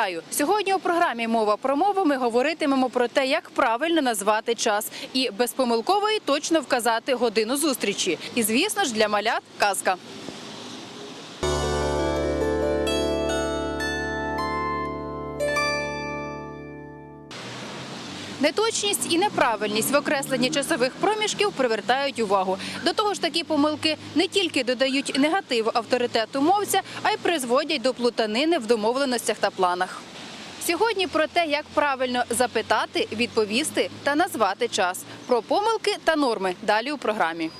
Вітаю! Сьогодні у програмі Мова про мову ми говоритимемо про те, як правильно назвати час і безпомилково і точно вказати годину зустрічі. І звісно ж для малят казка. Неточність і неправильність в окресленні часових проміжків привертають увагу. До того ж, такі помилки не тільки додають негатив авторитету мовця, а й призводять до плутанини в домовленостях та планах. Сьогодні про те, як правильно запитати, відповісти та назвати час. Про помилки та норми далі у програмі.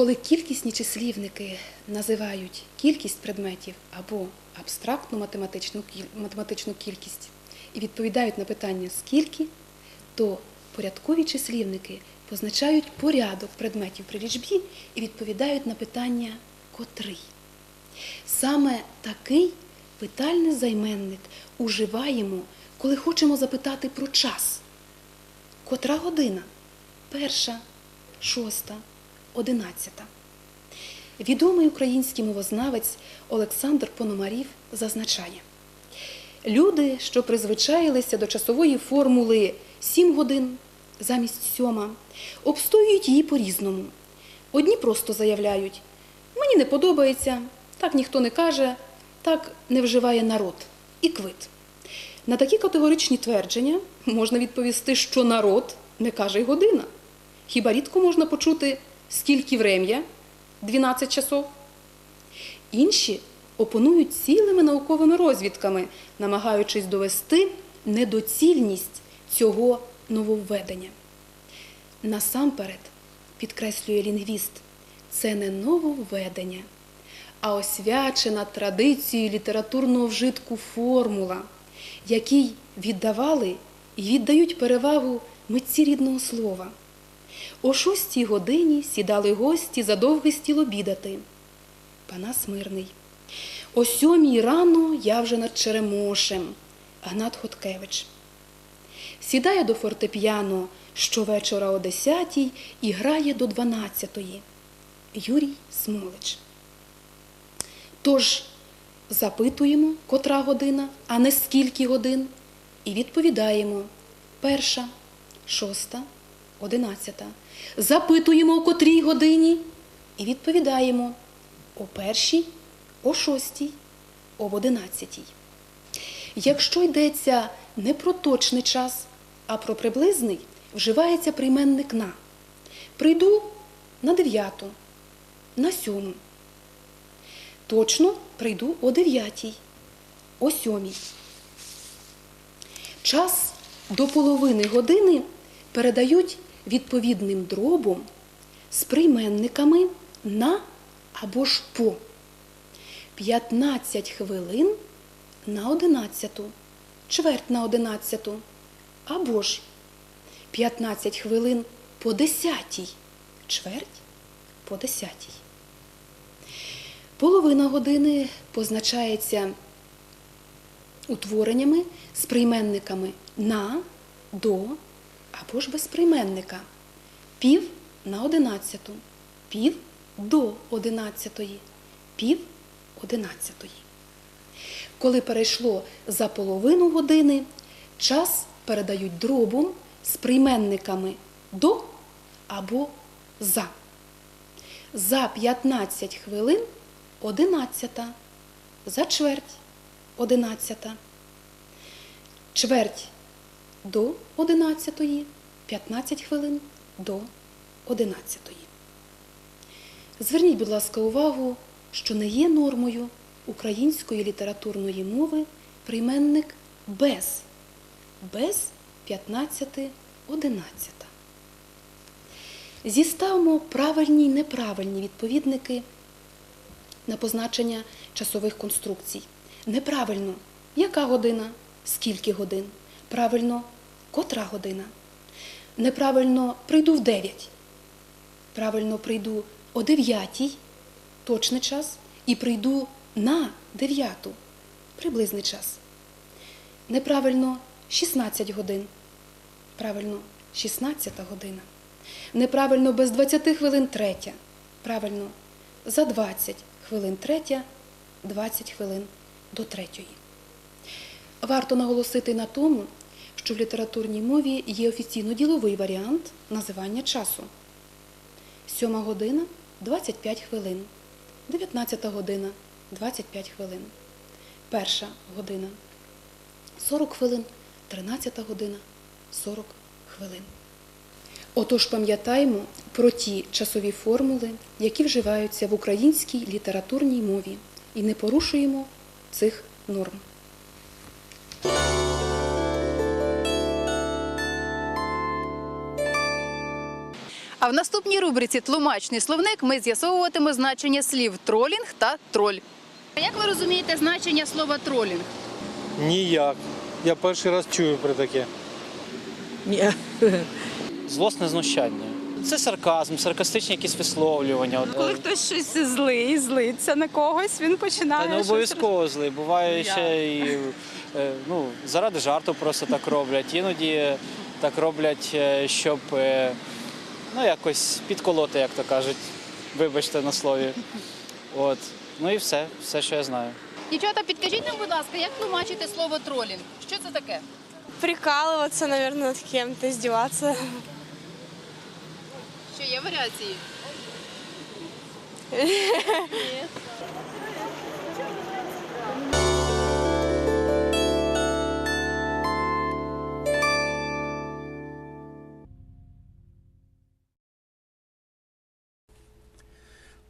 Коли кількісні числівники називають кількість предметів або абстрактну математичну, кількість і відповідають на питання скільки, то порядкові числівники позначають порядок предметів при лічбі і відповідають на питання котрий. Саме такий питальний займенник уживаємо, коли хочемо запитати про час. Котра година? Перша, шоста, одинадцята. Відомий український мовознавець Олександр Пономарів зазначає, люди, що призвичаїлися до часової формули 7 годин замість сьома, обстоюють її по-різному. Одні просто заявляють, мені не подобається, так ніхто не каже, так не вживає народ і квит. На такі категоричні твердження можна відповісти, що народ не каже й година. Хіба рідко можна почути, скільки врем'я 12 часов? Інші опонують цілими науковими розвідками, намагаючись довести недоцільність цього нововведення. Насамперед, підкреслює лінгвіст, це не нововведення, а освячена традицією літературного вжитку формула, якій віддавали і віддають перевагу митці рідного слова. О шостій годині сідали гості за довгий стіл обідати. Панас Мирний. О сьомій рано я вже над Черемошем. Гнат Хоткевич. Сідає до фортепіано щовечора о десятій і грає до дванадцятої. Юрій Смолич. Тож запитуємо, котра година, а не скільки годин, і відповідаємо перша, шоста, одинадцята. Запитуємо, о котрій годині, і відповідаємо о першій, о шостій, об одинадцятій. Якщо йдеться не про точний час, а про приблизний, вживається прийменник на. Прийду на дев'яту, на сьому. Точно прийду о дев'ятій, о сьомій. Час до половини години передають відповідним дробом з прийменниками на або ж по. 15 хвилин на одинадцяту, чверть на одинадцяту, або ж 15 хвилин по десятій, чверть по десятій. Половина години позначається утвореннями з прийменниками на, до або ж без прийменника. Пів на одинадцяту, пів до одинадцятої, пів одинадцятої. Коли перейшло за половину години, час передають дробом з прийменниками до або за. За 15 хвилин одинадцята, за чверть одинадцята, чверть до одинадцятої, 15 хвилин до одинадцятої. Зверніть, будь ласка, увагу, що не є нормою української літературної мови прийменник без, без 15 одинадцята. Зіставмо правильні й неправильні відповідники на позначення часових конструкцій. Неправильно, яка година, скільки годин. Правильно, котра година. Неправильно прийду в 9. Правильно прийду о 9, точний час, і прийду на 9, приблизний час. Неправильно 16 годин. Правильно, 16 година. Неправильно без 20 хвилин третя. Правильно, за 20 хвилин третя, 20 хвилин до третьої. Варто наголосити на тому, що в літературній мові є офіційно-діловий варіант називання часу. Сьома година 25 хвилин, 19 година 25 хвилин, перша година 40 хвилин, 13 година 40 хвилин. Отож пам'ятаємо про ті часові формули, які вживаються в українській літературній мові, і не порушуємо цих норм. А в наступній рубриці Тлумачний словник ми з'ясовуватимемо значення слів тролінг та троль. А як ви розумієте значення слова тролінг? Ніяк. Я перший раз чую про таке. Ні. Злосне знущання. Це сарказм, саркастичні якісь висловлювання. Коли е, хтось щось злий, злиться на когось, він починає. Та не щось обов'язково злий. Буває Я. ще і е, ну, заради жарту просто так роблять. Іноді так роблять, е, щоб ну, якось підколоти, як то кажуть. Вибачте на слові. От. Ну і все, все, що я знаю. Дівчата, підкажіть нам, будь ласка, як тлумачите слово тролінг? Що це таке? Прикалуватися, мабуть, над ким-то, здіватися. Що є варіації?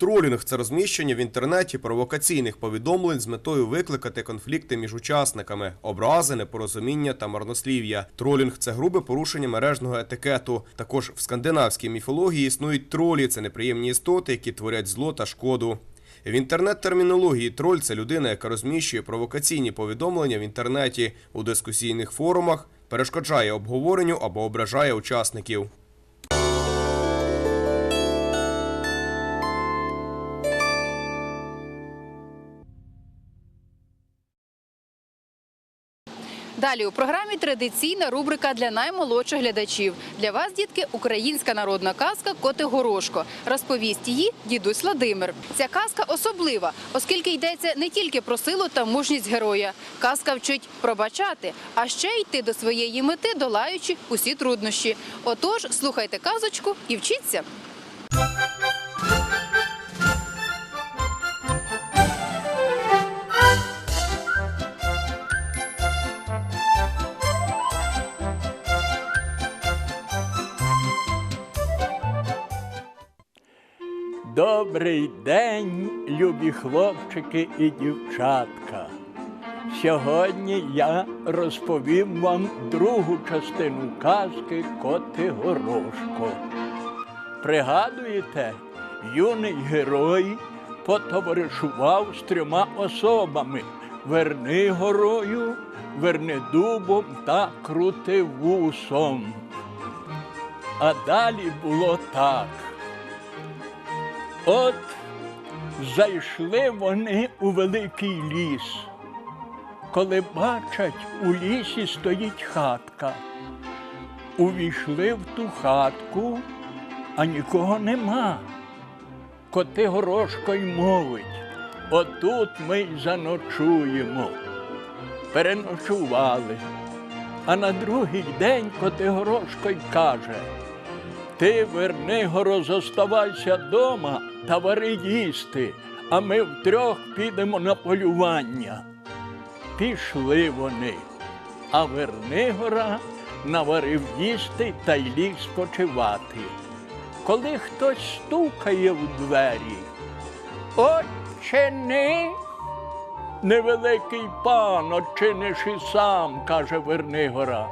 Тролінг це розміщення в інтернеті провокаційних повідомлень з метою викликати конфлікти між учасниками, образи, непорозуміння та марнослів'я. Тролінг це грубе порушення мережного етикету. Також в скандинавській міфології існують тролі це неприємні істоти, які творять зло та шкоду. В інтернет-термінології троль це людина, яка розміщує провокаційні повідомлення в інтернеті у дискусійних форумах, перешкоджає обговоренню або ображає учасників. Далі у програмі традиційна рубрика для наймолодших глядачів. Для вас, дітки, українська народна казка Коти Горошко. Розповість її дідусь Владимир. Ця казка особлива, оскільки йдеться не тільки про силу та мужність героя. Казка вчить пробачати, а ще йти до своєї мети, долаючи усі труднощі. Отож, слухайте казочку і вчіться. Добрий день, любі хлопчики і дівчатка. Сьогодні я розповім вам другу частину казки Коти Горошко. Пригадуєте, юний герой потоваришував з трьома особами Вернигорою, Вернидубом та Крутивусом. А далі було так. От зайшли вони у великий ліс. Коли бачать, у лісі стоїть хатка. Увійшли в ту хатку, а нікого нема. Коти горошко й мовить, отут ми й заночуємо. Переночували. А на другий день Котигорошко й каже ти, Вернигоро, зоставайся дома та вари їсти, а ми втрьох підемо на полювання. Пішли вони, а Вернигора наварив їсти та й ліг спочивати. Коли хтось стукає в двері, «Отчини!» Невеликий пан, очиниш і сам, каже Вернигора.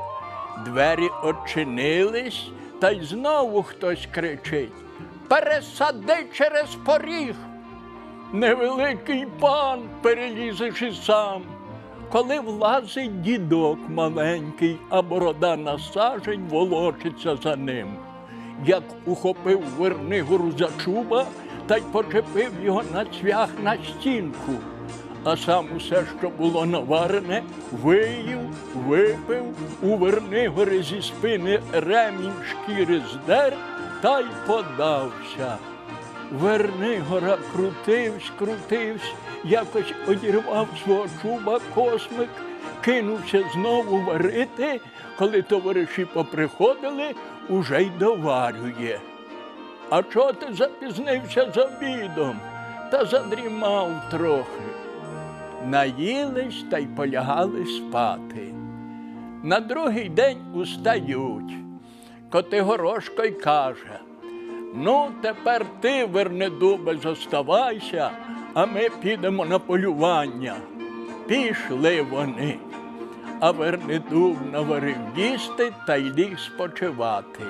Двері очинились, та й знову хтось кричить. Пересади через поріг. Невеликий пан перелізеш і сам. Коли влазить дідок маленький, а борода на сажень волочиться за ним. Як ухопив Вернигору за чуба та й почепив його на цвях на стінку а сам усе, що було наварене, виїв, випив, у Вернигори зі спини ремінь шкіри здер та й подався. Вернигора крутивсь, крутивсь, якось одірвав свого чуба космик, кинувся знову варити, коли товариші поприходили, уже й доварює. А чого ти запізнився з обідом? Та задрімав трохи. Наїлись та й полягали спати. На другий день устають. Котигорошко й каже: Ну, тепер ти, Вернедубе, зоставайся, а ми підемо на полювання. Пішли вони. А Вернедуб наварив їсти та й ліг спочивати.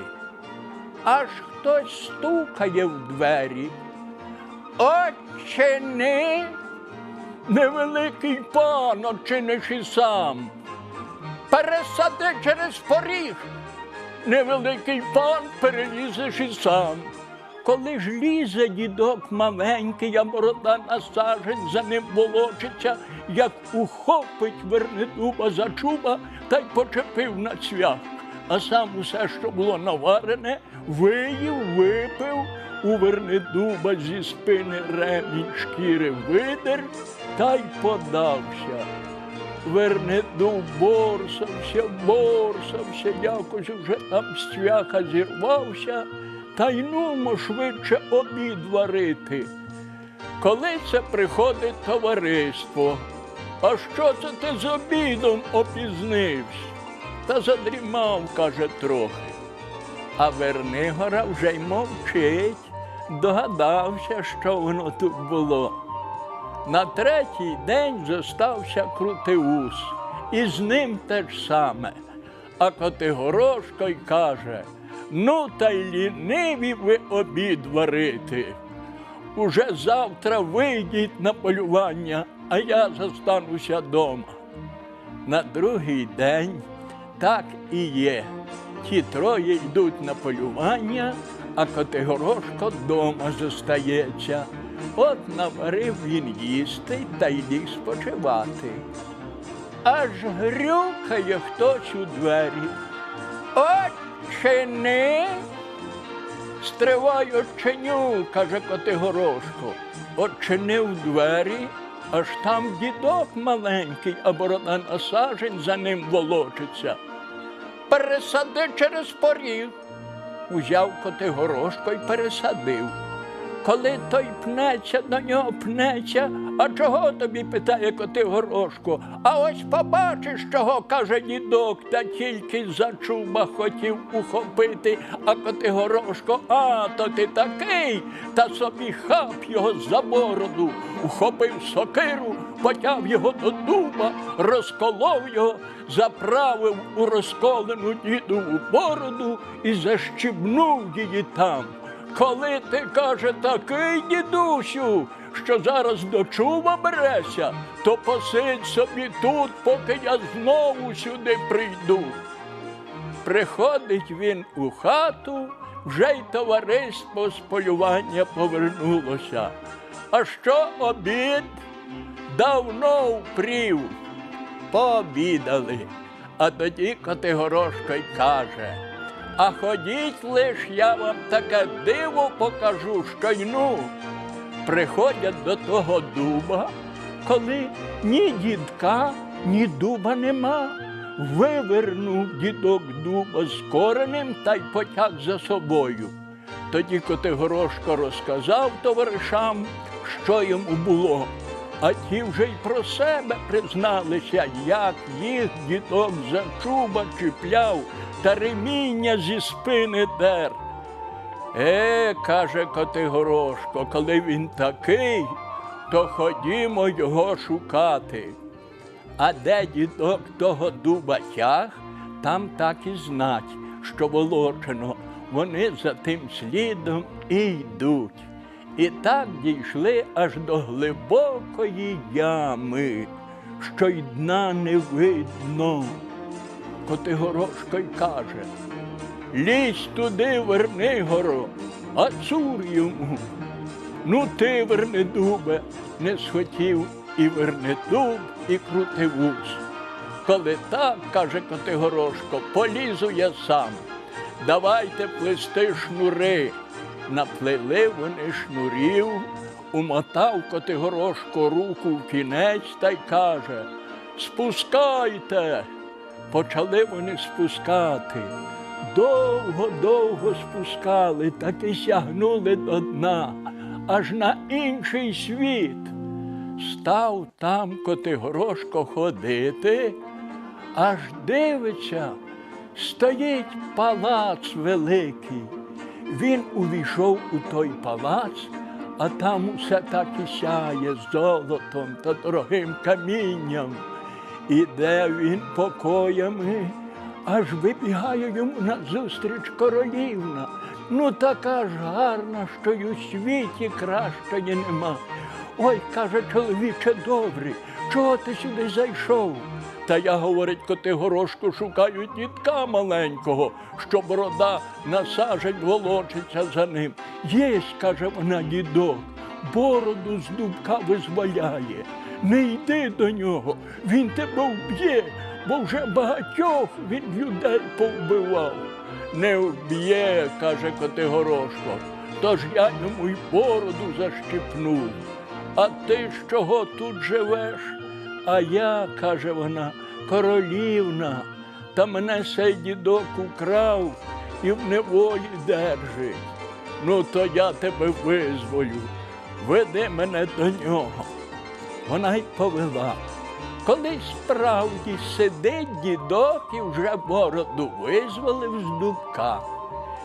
Аж хтось стукає в двері. Очини, невеликий пан, очиниш і сам. Пересади через поріг. Невеликий пан перелізеш і сам. Коли ж лізе дідок маленький, а борода на за ним волочиться, як ухопить Вернедуба за чуба та й почепив на цвях. А сам усе, що було наварене, виїв, випив, у Вернедуба зі спини ремінь шкіри видер та й подався. Вернеду борсався, борсався, якось уже там з зірвався, та й нумо швидше обід варити. Коли це приходить товариство, а що це ти з обідом опізнився? Та задрімав, каже, трохи. А Вернигора вже й мовчить, догадався, що воно тут було. На третій день зостався Крутеус, і з ним те ж саме. А Котигорошко й каже: ну та й ліниві ви обід варити. Уже завтра вийдіть на полювання, а я зостануся дома. На другий день так і є. Ті троє йдуть на полювання, а Котигорошко дома зостається. От наварив він їсти та й ліг спочивати. Аж грюкає хтось у двері. Очини. Стривай, оченю, каже Котигорошко. Очинив двері, аж там дідок маленький, а борода на сажень за ним волочиться. Пересади через поріг. Узяв Котигорошко й пересадив. Коли той пнеться, до нього пнеться, а чого тобі питає Котигорошко? А ось побачиш, чого каже дідок, та тільки за чуба хотів ухопити, а Котигорошко, а то ти такий, та собі хап його за бороду, ухопив сокиру, потяв його до дуба, розколов його, заправив у розколену дідову бороду і защібнув її там. Коли ти каже такий дідусю, що зараз до чуба береся, то посидь собі тут, поки я знову сюди прийду. Приходить він у хату, вже й товариство з полювання повернулося. А що обід? Давно впрів. Пообідали. А тоді Котигорошко й каже. А ходіть лиш, я вам таке диво покажу, що й ну. Приходять до того дуба, коли ні дідка, ні дуба нема. Вивернув дідок дуба з коренем та й потяг за собою. Тоді Котигорошко розказав товаришам, що йому було. А ті вже й про себе призналися, як їх дідок за чуба чіпляв та реміння зі спини дер. Е, каже Котигорошко, коли він такий, то ходімо його шукати. А де дідок того дуба тяг, там так і знать, що волочено. Вони за тим слідом і йдуть. І так дійшли аж до глибокої ями, що й дна не видно. Котигорошко й каже, лізь туди, Вернигоро, а цур йому. Ну ти, Вернедубе, не схотів і Вернедуб, і крутивусь. Коли так, каже Котигорошко, полізу я сам. давайте плести шнури. Наплели вони шнурів, умотав Котигорошко руку в кінець та й каже: Спускайте. Почали вони спускати. Довго-довго спускали, так і сягнули до дна, аж на інший світ. Став там Котигорошко ходити, аж дивиться, стоїть палац великий. Він увійшов у той палац, а там усе так і сяє золотом та дорогим камінням. Іде він покоями, аж вибігає йому назустріч королівна. Ну така ж гарна, що й у світі кращої нема. Ой, каже чоловіче добрий, чого ти сюди зайшов? Та я, говорить, Котигорошко, шукаю дітка маленького, що борода на волочиться за ним. Єсть, каже вона, дідок, бороду з дубка визволяє. Не йди до нього, він тебе вб'є, бо вже багатьох він людей повбивав. Не вб'є, каже Котигорошко, тож я йому й бороду защипнув. А ти з чого тут живеш? А я, каже вона, королівна, та мене сей дідок украв і в неволі держить. Ну, то я тебе визволю, веди мене до нього. Вона й повела. Коли справді сидить дідок і вже бороду визволив з дубка.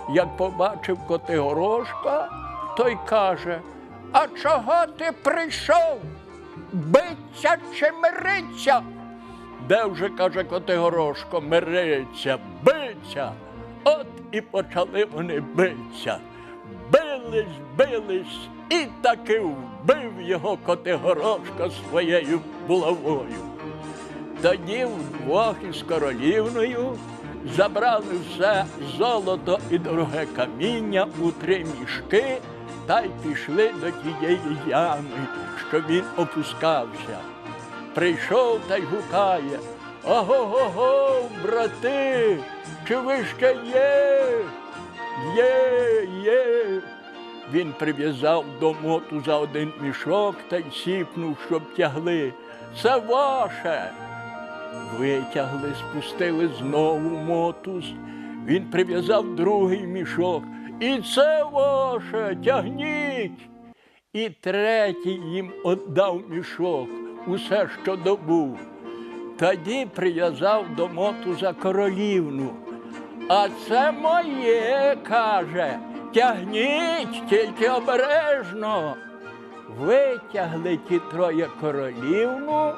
Як побачив Котигорошка, той каже, а чого ти прийшов? Биться чи мириться? Де вже, каже Котигорошко, мириться, биться. От і почали вони биться. Бились, бились, і таки вбив його Котигорошко своєю булавою. Тоді вдвох із королівною забрали все золото і дороге каміння у три мішки та й пішли до тієї ями, що він опускався. Прийшов та й гукає. Ого-го-го, брати, чи ви ще є? Є, є. Він прив'язав до моту за один мішок та й сіпнув, щоб тягли. Це ваше. Витягли, спустили знову мотуз. Він прив'язав другий мішок. І це ваше, тягніть. І третій їм віддав мішок, усе, що добув. Тоді прив'язав до мотуза королівну. А це моє, каже. Тягніть, тільки обережно. Витягли ті троє королівну,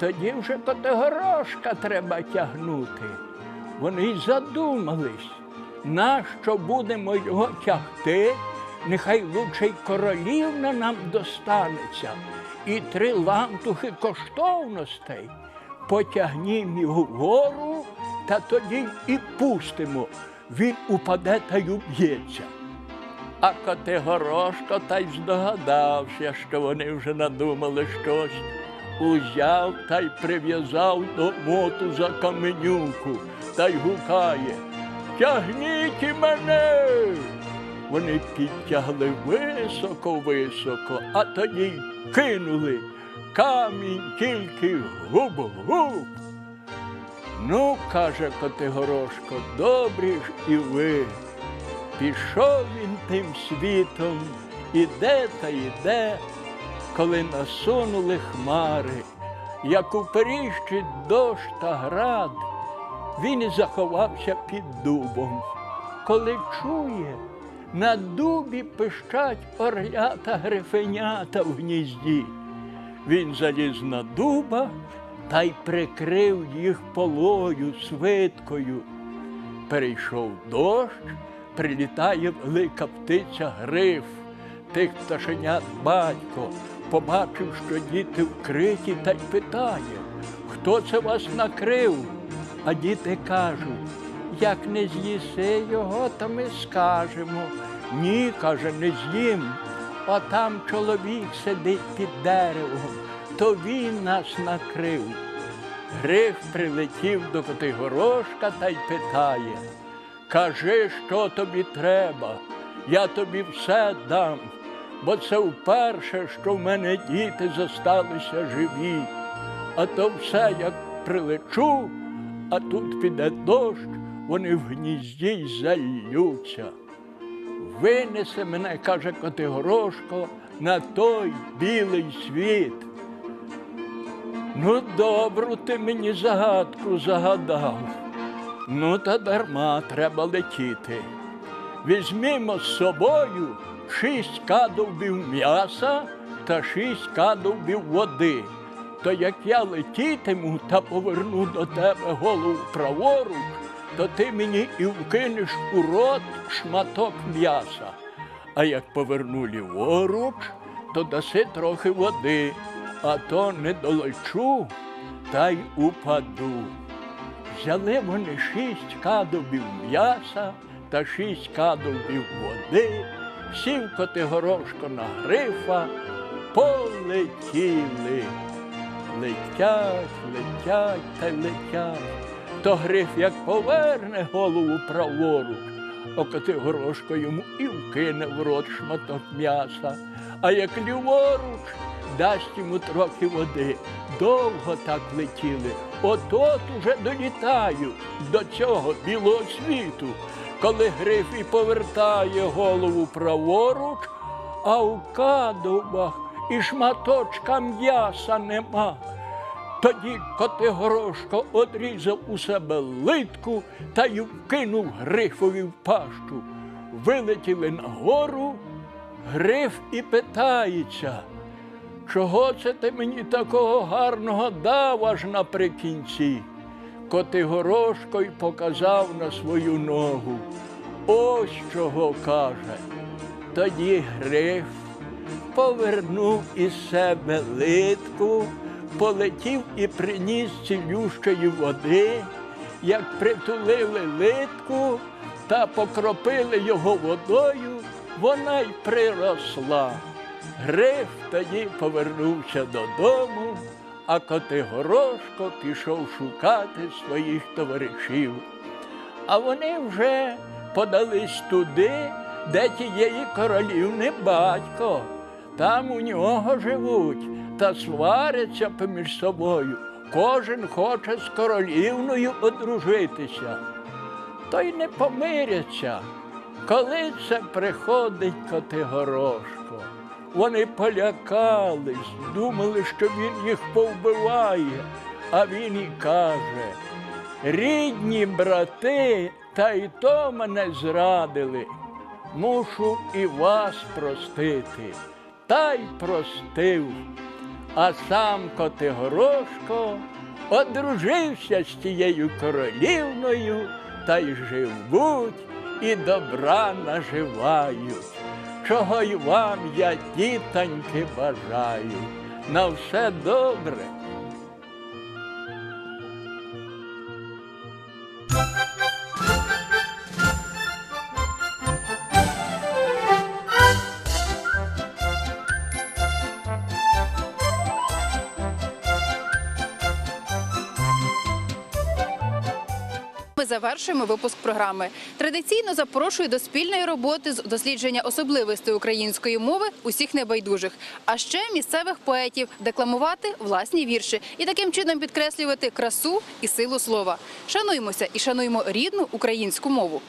тоді вже Котигорошка треба тягнути. Вони й задумались, нащо будемо його тягти, нехай лучше й королівна нам достанеться, і три лантухи коштовностей. Потягнімо його вгору, та тоді і пустимо. Він упаде та й уб'ється. А Котигорошко та й здогадався, що вони вже надумали щось. Узяв та й прив'язав до моту за каменюку та й гукає Тягніть мене. Вони підтягли високо-високо, а тоді кинули. Камінь тільки губ-губ. Ну, каже Котигорошко, добрі ж і ви. Пішов він тим світом, іде та йде, коли насунули хмари, як у періщить дощ та град, він і заховався під дубом. Коли чує, на дубі пищать орлята грифенята в гнізді. Він заліз на дуба та й прикрив їх полою, свиткою. Перейшов дощ, прилітає велика птиця гриф, тих пташенят батько, побачив, що діти вкриті, та й питає, хто це вас накрив? А діти кажуть, як не з'їси його, то ми скажемо. Ні, каже, не з'їм. А там чоловік сидить під деревом, то він нас накрив. Гриф прилетів до Котигорошка та й питає, Кажи, що тобі треба, я тобі все дам, бо це вперше, що в мене діти зосталися живі. А то все як прилечу, а тут піде дощ, вони в гнізді й зальються. Винесе мене, каже Котигорошко, на той білий світ. Ну, добру ти мені загадку загадав. Ну, та дарма треба летіти. Візьмімо з собою шість кадовбів м'яса та шість кадовбів води. То як я летітиму та поверну до тебе голову праворуч, то ти мені і вкинеш у рот шматок м'яса. А як поверну ліворуч, то даси трохи води, а то не долечу та й упаду. Взяли вони шість кадобів м'яса та шість кадобів води, сів Котигорошко на грифа, полетіли. Летять, летять та летять. То гриф як поверне голову праворуч, а Котигорошко йому і вкине в рот шматок м'яса, а як ліворуч дасть йому трохи води. Довго так летіли. От-от уже долітають до цього білого світу, коли гриф і повертає голову праворуч, а у кадубах і шматочка м'яса нема. Тоді Котигорошко одрізав у себе литку та й вкинув грифові в пащу. Вилетіли нагору, гриф і питається, чого це ти мені такого гарного дав аж наприкінці? Котигорошко й показав на свою ногу. Ось чого каже. Тоді гриф повернув із себе литку, полетів і приніс цілющої води, як притулили литку та покропили його водою, вона й приросла. Гриф тоді повернувся додому, а Котигорошко пішов шукати своїх товаришів. А вони вже подались туди, де тієї королівни батько. Там у нього живуть та сваряться поміж собою. Кожен хоче з королівною одружитися. То й не помиряться. Коли це приходить Котигорошко, вони полякались, думали, що він їх повбиває, а він і каже, рідні брати, та й то мене зрадили. Мушу і вас простити, та й простив. А сам Котигорошко одружився з тією королівною, та й живуть і добра наживають. Чого й вам я, дітоньки, бажаю. На все добре. Ми завершуємо випуск програми. Традиційно запрошую до спільної роботи з дослідження особливостей української мови усіх небайдужих, а ще місцевих поетів декламувати власні вірші і таким чином підкреслювати красу і силу слова. Шануймося і шануймо рідну українську мову.